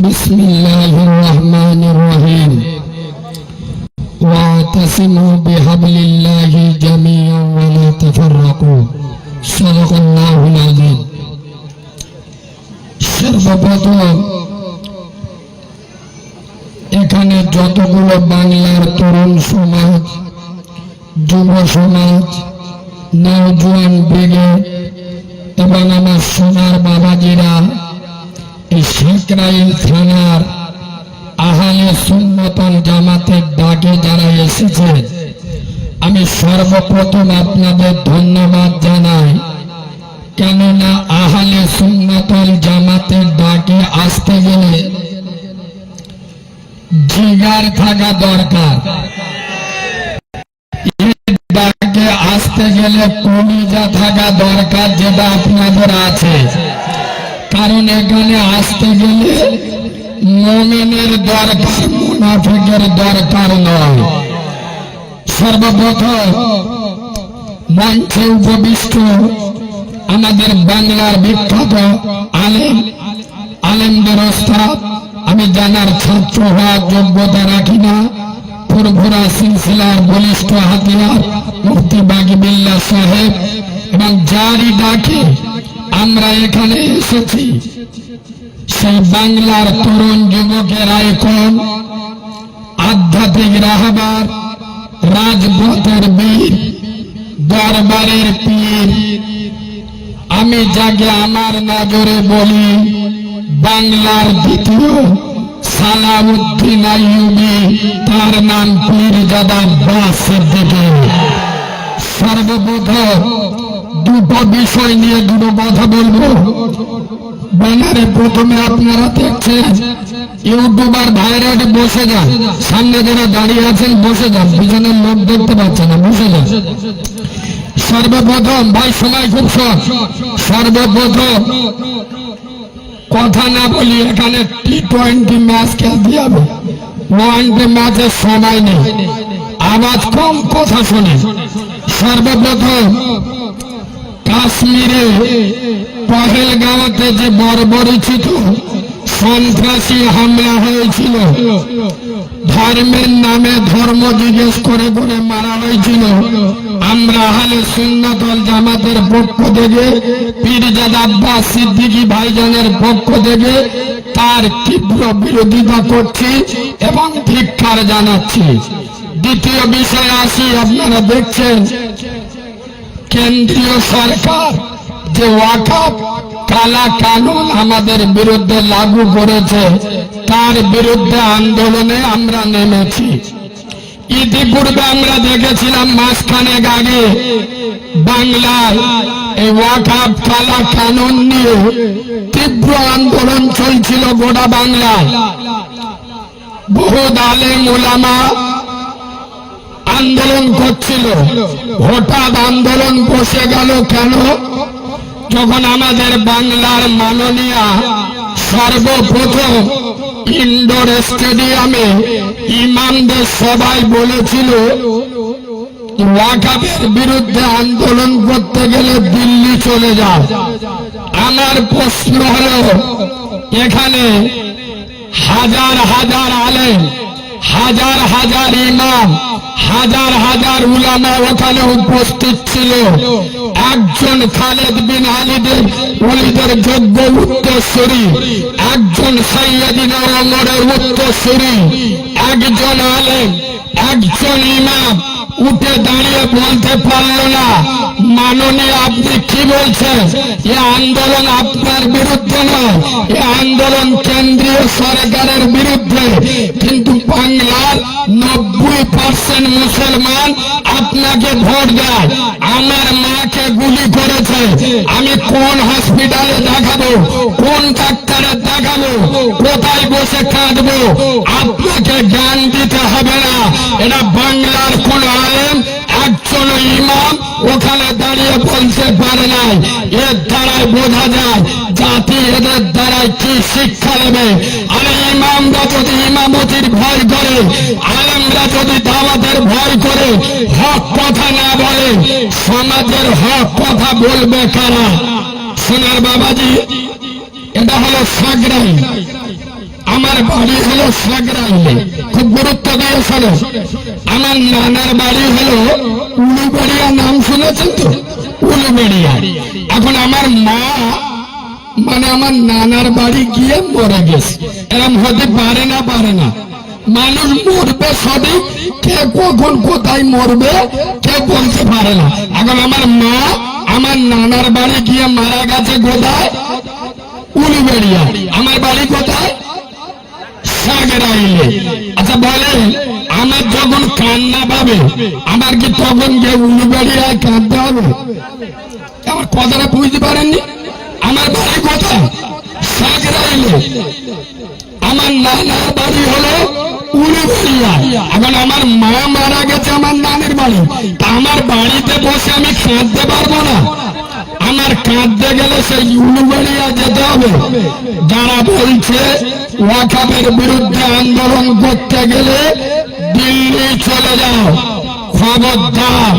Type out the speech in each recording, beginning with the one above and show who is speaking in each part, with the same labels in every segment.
Speaker 1: بسم الله الرحمن الرحيم واعتصموا بحبل الله جميعا ولا تفرقوا صدق الله العظيم সর্বপ্রথম এখানে যতগুলো বাংলার তরুণ সমাজ যুব সমাজ নওজোয়ান ব্রিগেড এবং আমার সোনার বাবাজিরা শেখরাইল থানার আহালে সুন্নতল জামাতের ডাকে যারা এসেছে, আমি সর্বপ্রথম আপনাদের ধন্যবাদ জানাই। কেননা আহালে সুন্নতল জামাতের ডাকে আসতে গেলে জিগার থাকা দরকার। আসতে গেলে কলিজা থাকা দরকার যেটা আপনাদের আছে। কারণ এখানে আসতে গেলে মোমেনের দরকার, মুনাফিকের দরকার নয়। সর্বপ্রথম মঞ্চে উপবিষ্ট আমাদের বাংলার বিখ্যাত আলেম, আলেমদের ওস্তাদ। আমি জানার ছাত্র হওয়ার যোগ্যতা রাখি না। ফুরফুরা সিলসিলার বলিষ্ঠ হাতিয়ার মুফতি বাগিবিল্লা সাহেব এবং যারই ডাকে আমরা এখানে এসেছি। সেই বাংলার তরুণ যুবকেরা এখন আধ্যাত্মিক রাহবার, রাজপথের বীর, দরবারের পীর। আমি যাকে আমার নজরে বলি, বাংলার দ্বিতীয় সালাউদ্দিন তার নাম পীরজাদা বাস সর্বপ্রথম দুটো বিষয় নিয়ে দুটো কথা বলব। ব্যানারে প্রথমে আপনারা দেখছেন, ইউটিউবার ভাইরা বসে যান। সামনে যারা দাঁড়িয়ে আছেন, বসে যান। পিছনের লোক দেখতে পাচ্ছেন না, বসে যান। সর্বপ্রথম, ভাই সময় খুব সর্বপ্রথম, কথা না বলি এখানে টি টোয়েন্টি ম্যাচ খেলতে হবে ওয়ানডে ম্যাচের সময় নেই। আওয়াজ কম, কথা শুনে সর্বপ্রথম কাশ্মীরে পহেলগাঁওতে যে বর্বরিচিত সন্ত্রাসী হামলা হয়েছিল, ধর্মের নামে ধর্ম জিজ্ঞেস করে করে মারা হয়েছিল, আমরা হালে সুন্নতল জামাতের পক্ষ থেকে, পীরজাদ আব্বাস সিদ্দিকী ভাইজানের পক্ষ থেকে তার তীব্র বিরোধিতা করছি এবং ধিক্ষার জানাচ্ছি। দ্বিতীয় বিষয় আসি, আপনারা দেখছেন কেন্দ্রীয় সরকার যে ওয়াকাপ, কালা কানুন আমাদের বিরুদ্ধে লাগু করেছে, তার বিরুদ্ধে আন্দোলনে আমরা নেমেছি। ইতিপূর্বে আমরা দেখেছিলাম মাঝখানে আগে বাংলায় এই ওয়াকাপ, কালা কানুন নিয়ে তীব্র আন্দোলন চলছিল গোটা বাংলায়। বহু আলেম ওলামা আন্দোলন করছিল। হঠাৎ আন্দোলন বসে গেল কেন? যখন আমাদের বাংলার মাননীয়া সর্বপ্রথম ইন্ডোর স্টেডিয়ামে ইমামদের সবাই বলেছিল বিরুদ্ধে আন্দোলন করতে গেলে দিল্লি চলে যাও আমার প্রশ্ন হল, এখানে হাজার হাজার আলেম, হাজার হাজার ইমাম হাজার হাজার উলামা ওখানে উপস্থিত ছিল। একজন খালেদ বিন আলিদের উলিদের যোগ্য উত্তরসূরি, একজন সৈয়দিনা ওমরের উত্তরসূরি, একজন আলেম, একজন ইমাম উঠে দাঁড়িয়ে বলতে পারল না। মাননীয়, আপনি কি বলছেন? এ আন্দোলন আপনার বিরুদ্ধে নয়, এ আন্দোলন কেন্দ্রীয় সরকারের বিরুদ্ধে। কিন্তু বাংলার নব্বই পার্সেন্ট মুসলমান আপনাকে ভোট দেয়। আমার মাকে গুলি করেছে। আমি কোন হসপিটালে দেখাবো? কোন ডাক্তারে দেখাবো? কোথায় বসে কাঁদবো? আপনাকে জ্ঞান দিতে হবে না। এটা বাংলার কোন আলেম, একজন ইমাম ওখানে দাঁড়িয়ে বলতে পারে নাই। এর দ্বারাই বোঝা যায় জাতি এদের দ্বারাই কি শিক্ষা নেবে। আর ইমামরা যদি ইমামতির ভয় করে আলেমরা যদি দাওয়াতের ভয় করে, হক কথা না বলে, সমাজের হক কথা বলবে কারা? সোনার বাবাজি, এটা হলো সাগরাই। আমার বাড়ি হলো সাগরাইলে খুব গুরুত্ব দিয়ে শোনো। আমার নানার বাড়ি হলো উলুবেড়িয়া, নাম শুনেছেন তো? উলুবেড়িয়া। এখন আমার মা মানে আমার নানার বাড়ি গিয়ে মরে গেছে। এরম হতে পারে না পারে না। মানুষ মরবে সবই কে কখন কোথায় মরবে কেউ বলতে পারে না। এখন আমার মা, আমার নানার বাড়ি গিয়ে মারা গেছে কোথায়? উলুবেড়িয়া। আমার বাড়ি কোথায়? আচ্ছা বলেন, আমার যখন কান্না পাবে, আমার কি তখন গিয়ে উলুবেড়িয়ায় কাঁদতে হবে? আমার কথাটা বুঝতে পারেননি? আমার বাড়ি কোথায়? সাগরাইলে। আমার নানার বাড়ি হলো উলুবেড়িয়া এখন আমার মা মারা গেছে আমার নানির বাড়ি। তা আমার বাড়িতে বসে আমি কাঁদতে পারব না। আমার কাঁদতে গেলে সেই উলুবেড়িয়া যেতে হবে। যারা বলছে ওয়াকাবের বিরুদ্ধে আন্দোলন করতে গেলে দিল্লি চলে যাও। খবরদার,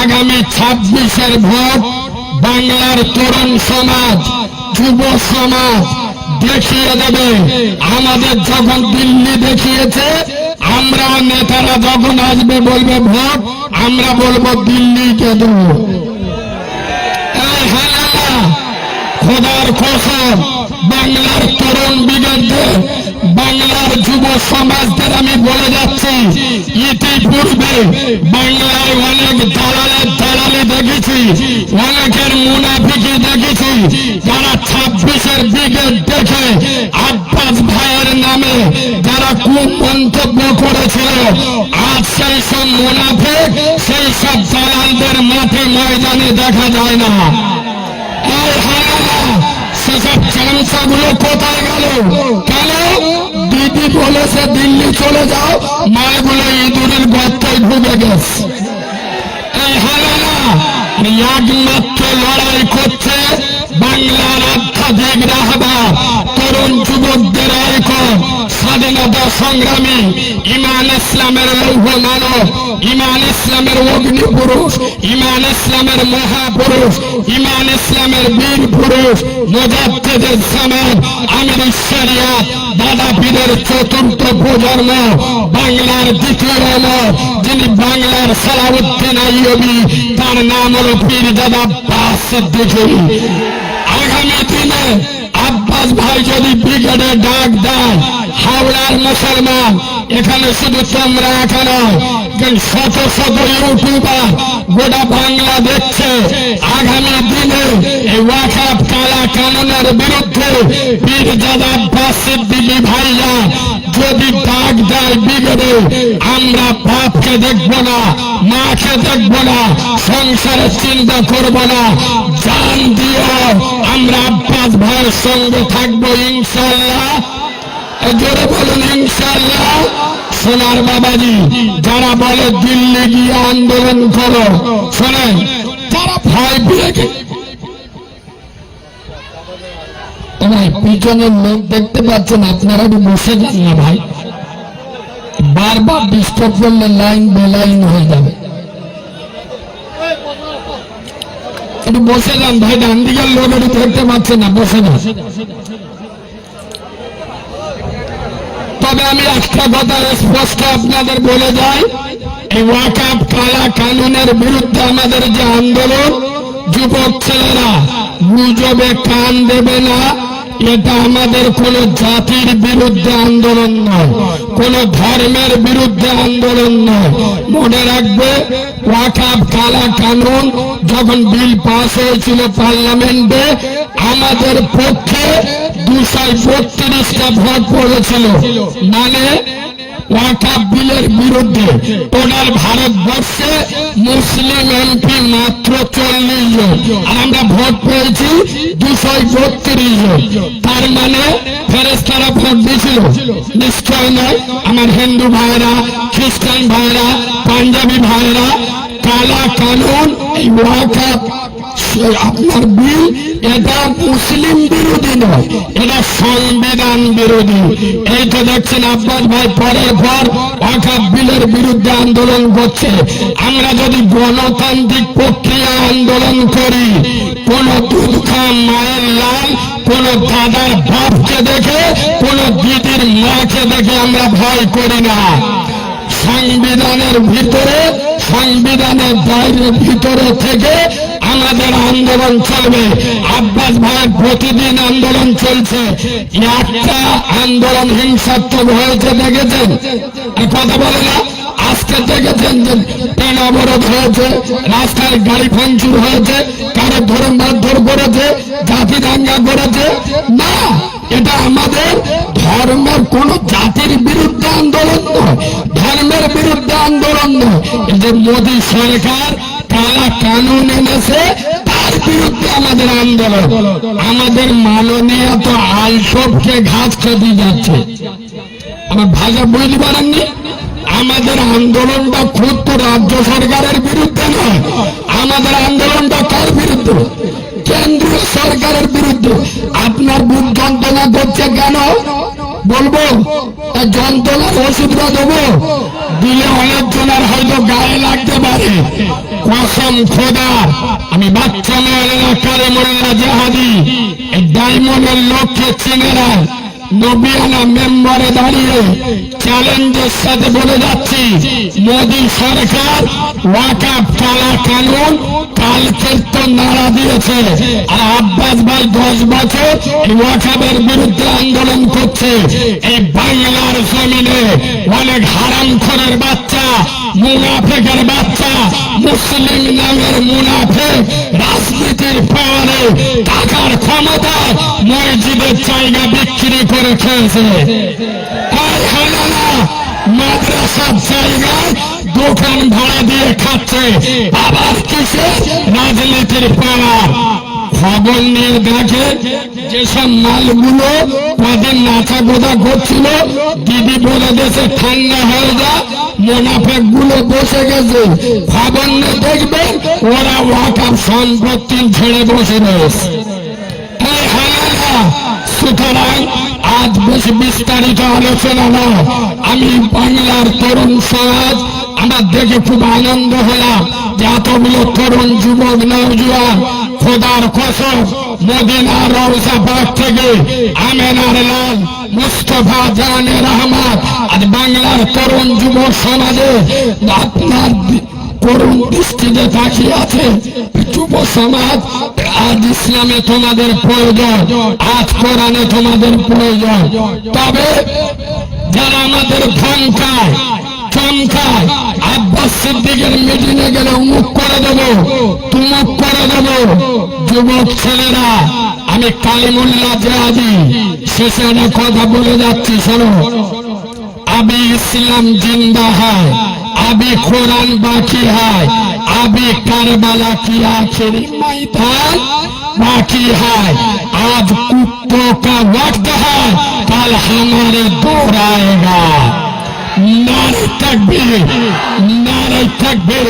Speaker 1: আগামী ছাব্বিশের ভোট বাংলার তরুণ সমাজ, যুব সমাজ। দেখিয়ে দেবে। আমাদের যখন দিল্লি দেখিয়েছে, আমরা নেতারা যখন আসবে বলবে, ভোট আমরা বলব দিল্লি কে দেবো খোদার কসম, বাংলার তরুণ ব্রিগেডদের বাংলার যুব সমাজদের আমি বলে যাচ্ছি ইতিপূর্বে বাংলায় অনেক দালালের দালালি দেখেছি, অনেকের মুনাফিকি দেখেছি। যারা ছাব্বিশের ব্রিগেড দেখে, আব্বাস ভাইয়ের নামে যারা খুব মন্তব্য করেছিল, আজ সেই সব মুনাফিক, সেই সব দালালদের মাঠে ময়দানে দেখা যায় না। সেসব চামচাগুলো কোথায় গেল? বলেছে দিল্লি চলে যাও মাগুলো ইঁদুরের গর্তায় ঢুকে গেছে। এই হারালা একমাত্র লড়াই করছে বাংলার আধ্যাত্মিক রাহবা তরুণ যুবকদের আইকন স্বাধীনতা সংগ্রামী ইমান ইসলামের লৌহ মানব ইমান ইসলামের অগ্নি পুরুষ ইমান ইসলামের মহাপুরুষ ইমান ইসলামের বীর পুরুষ মোজাদ্দেদের সামান আমির শরিয়া দাদা চতুর্থ প্রজন্ম, বাংলার দ্বিতীয় অমর যিনি বাংলার সালাউদ্দিন আইয়বি, তার নাম হল পীর দাদা আব্বাস সিদ্দিকী আগামী দিনে আব্বাস ভাই যদি ব্রিগেডে ডাক দেয় হাওড়ার মুসলমান, এখানে শুধু তোমরা কিন্তু শত শত ইউটিউবার গোটা বাংলা দেখছে আগামী দিনে এই ওয়াকাপ কালা কানুনের বিরুদ্ধে পীর দাদা আব্বাস সিদ্দিকী ভাইয়া যদি ডাক দেয় ব্রিগেডে আমরা বাপকে দেখব না, মাকে দেখব না, সংসারের চিন্তা করব না, জান দিও, আমরা আব্বাস ভাইয়ের সঙ্গে থাকব ইনশাল্লাহ সোনার বাবাজি, যারা বলে দিল্লি গিয়ে আন্দোলন করো, শোনেন ভয় পেয়ে পিছনের লোক দেখতে পাচ্ছেন, আপনারা একটু বসে যান না ভাই। বারবার ডিস্টার্ব করলে লাইন বেলাইন হয়ে যাবে। একটু বসে যান ভাই, ডান দিকের লোক একটু দেখতে পাচ্ছে না, বসে যান। তবে আমি একটা কথা স্পষ্ট আপনাদের বলে যাই, এই ওয়াকাপ কালা কানুনের বিরুদ্ধে আমাদের যে আন্দোলন, যুবক ছেলেরা গুজবে, কান দেবে না। এটা আমাদের কোন জাতির বিরুদ্ধে আন্দোলন নয়, কোন ধর্মের বিরুদ্ধে আন্দোলন নয়। মনে রাখবে ওয়াকাপ কালা কানুন যখন বিল পাস হয়েছিল পার্লামেন্টে, আমাদের পক্ষে দুশো বত্রিশটা ভোট পড়েছিল। মানে ওয়াকাপ বিলের বিরুদ্ধে টোটাল ভারতবর্ষে মুসলিম এমপি মাত্র চল্লিশ জন। আর আমরা ভোট পেয়েছি দুশো বত্রিশ জন। তার মানে ফেরেস্তারা ভোট দিয়েছিল। নিশ্চয় নয়। আমার হিন্দু ভাইরা খ্রিস্টান ভাইরা পাঞ্জাবি ভাইরা কালা কানুন, এই ওয়াকাপ সে- আপনার বিল, এটা মুসলিম বিরোধী নয়, এটা সংবিধান বিরোধী। দেখছেন আব্বাস ভাই, পরের পর ওয়াকাফ বিলের বিরুদ্ধে আন্দোলন করছে। আমরা যদি গণতান্ত্রিক প্রক্রিয়া আন্দোলন করি, কোন দুধ খাওয়া মায়ের লাল, কোন দাদার বাপকে দেখে, কোন দিদির মাকে দেখে আমরা ভয় করি না। সংবিধানের ভিতরে, সংবিধানের বাইরের ভিতরে থেকে আমাদের আন্দোলন চলবে। আব্বাস ভাইয়ের প্রতিদিন আন্দোলন চলছে। একটা আন্দোলন হিংসাত্মক হয়েছে, দেখেছেন? কথা বলে না? আজকে দেখেছেন যে ট্রেন অবরোধ হয়েছে, রাস্তায় গাড়ি ভাঙচুর হয়েছে, কারও ধরে মারধর করেছে, জাতি দাঙ্গা করেছে। না, এটা আমাদের ধর্মের কোন জাতির বিরুদ্ধে আন্দোলন নয়, ধর্মের বিরুদ্ধে আন্দোলন নয়। যে মোদী সরকার কালা কানুন এনেছে তার বিরুদ্ধে আমাদের আন্দোলন। আমাদের মাননীয় তো আলসবকে ঘাস খেতে যাচ্ছে। আমার ভাষা বুঝতে পারেননি? আমাদের আন্দোলনটা খুব তো রাজ্য সরকারের বিরুদ্ধে নয়। আমাদের আন্দোলনটা কার বিরুদ্ধে? কেন্দ্রীয় সরকারের বিরুদ্ধে। আপনার বুক যন্ত্রণা করছে কেন? বলব? তা যন্ত্রণা ওষুধটা দেবো। দিলে অনেক জনের হয়তো গায়ে লাগতে পারে। কসম খোদা, আমি বাচ্চা মেয়ের মেয়েরা মোল্লা জাহাদি। এই ডায়মন্ডের লোককে চিনে রায় নবিয়ানা মেম্বারে চ্যালেঞ্জের সাথে বলে যাচ্ছি, মোদী আন্দোলন করছে। এই বাংলার জমিনে অনেক হারাম বাচ্চা, মুনাফেকের বাচ্চা, মুসলিম নামের মুনাফেক রাজনীতির পাওয়ারে টাকার ক্ষমতায় মসজিদের জায়গা বিক্রি করে খেয়েছে দোকান ভাড়া দিয়ে খাচ্ছে। আবার কিসে? রাজনীতির পাওয়ার খবর নিয়ে দেখে যেসব মালগুলো কদিন নাচা গোদা করছিল, দিদি বলে দেশে ঠান্ডা হয়ে যা মোনাফেকগুলো বসে গেছে। খবর নিয়ে দেখবেন ওরা ওয়াকাপ সম্পত্তি ছেড়ে বসে রয়েছে। সুতরাং আজ বেশি বিস্তারিত আলোচনা নয় আমি বাংলার তরুণ সমাজ, আমার দেখে খুব আনন্দ হলাম যে এতগুলো তরুণ যুবক নৌজুয়ান খোদার কসম, মদিনা রওজা থেকে আমেনার লাল, মুস্তফা জানের রহমান। আজ বাংলার তরুণ যুব সমাজে আপনার করুণ দৃষ্টিতে তাকিয়ে আছে যুব সমাজ আজ ইসলামে তোমাদের প্রয়োজন, আজ কোরআনে তোমাদের প্রয়োজন। তবে যারা আমাদের ধমকায় চমকায় আব্বাস সিদ্দিকের মিটিংয়ে গেলে উমুক করে দেব, তুমুক করে দেব। যুবক ছেলেরা, আমি কালিমুল্লাহ জেহাদি শেষে অনেক কথা বলে যাচ্ছি, শোনো। আবি ইসলাম জিন্দা হয়, আবি কোরআন বাকি হয় अभी करबला की आखिरी मैदान बाकी है आज कुत्तों का वक्त है कल हमारे दौर आएगा नारे तकबीर नारे तकबीर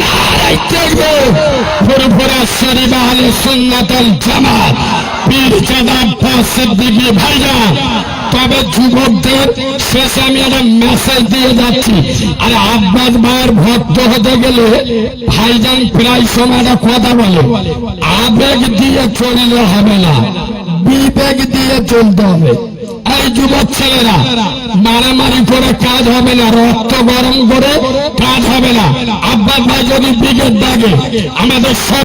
Speaker 1: नारे तकबीर ফুরফুরা শরীফ আহলে সুন্নাতুল জামাত পীর চাঁদা সিদ্দিকী ভাইজান তবে যুবকদের শেষে আমি একটা মেসেজ দিয়ে যাচ্ছি। আর আব্বাস ভাইয়ের ভক্ত হতে গেলে ভাইজান প্রায় সময় একটা কথা বলে, আবেগ দিয়ে চললে হবে না, বিবেক দিয়ে চলতে হবে। এই যুবক ছেলেরা, মারামারি করে কাজ হবে না, রক্ত গরম করে কাজ হবে না। আব্বাস ভাই যদি ব্রিগেড ডাকে, আমাদের